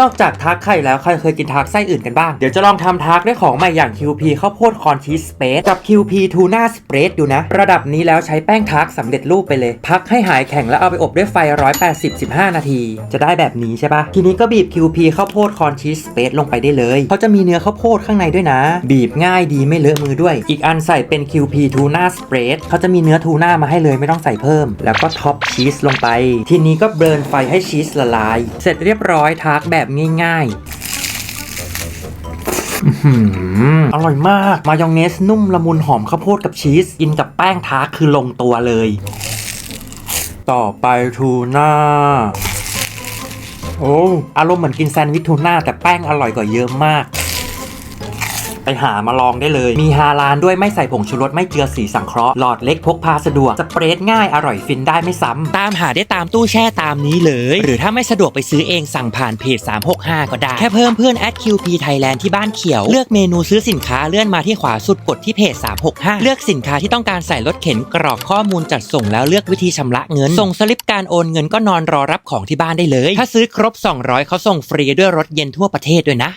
นอกจากทากไข่แล้วใครเคยกินทากไส้อื่นกันบ้าง เดี๋ยวจะลองทำทาร์กด้วยของใหม่อย่าง QP ข้าวโพดคอนชีสสเปซกับ QP ทูน่าสเปรดดูนะ ระดับนี้แล้วใช้แป้งทากสำเร็จรูปไปเลย พักให้หายแข็งแล้วเอาไปอบด้วยไฟ 180 15 นาที จะได้แบบนี้ใช่ปะทีนี้ก็บีบ QP ข้าวโพดคอนชีสสเปซลงไปได้เลยเขาจะมีเนื้อข้าวโพดข้างในด้วยนะ บีบง่ายดีไม่เลอะมือด้วย อีกอันใส่เป็น QP ทูน่าสเปรดเขาจะมีเนื้อทูน่ามาให้เลยไม่ต้องใส่เพิ่ม แล้วก็ท็อปชีสลงไป ทีนี้ก็เบิร์นไฟให้ชีสละลาย เสร็จเรียบร้อยทาร์กแบบง่ายๆอื้อร่อยมาก มายองเนสนุ่มละมุนหอมข้าวโพดกับชีส กินกับแป้งทากคือลงตัวเลย ต่อไปทูน่า โอ้ อารมณ์เหมือนกินแซนด์วิชทูน่าแต่แป้งอร่อยกว่าเยอะมาก ไปหามาลองได้เลย มีฮาลานด้วยไม่ใส่ผงชูรสไม่เจือสีสังเคราะห์หลอดเล็กพกพาสะดวกสเปรดง่ายอร่อยฟินได้ไม่ซ้ำตามหาได้ตามตู้แช่ตามนี้เลย หรือถ้าไม่สะดวกไปซื้อเองสั่งผ่านเพจ 365 ก็ได้ แค่เพิ่มเพื่อน @QP Thailand ที่บ้านเขียว เลือกเมนูซื้อสินค้าเลื่อนมาที่ขวาสุดกดที่เพจ 365 เลือกสินค้าที่ต้องการใส่รถเข็นกรอกข้อมูลจัดส่งแล้วเลือกวิธีชำระเงิน ส่งสลิปการโอนเงินก็นอนรอรับของที่บ้านได้เลย ถ้าซื้อครบ 200เขาส่งฟรีด้วยรถเย็นทั่วประเทศด้วยนะ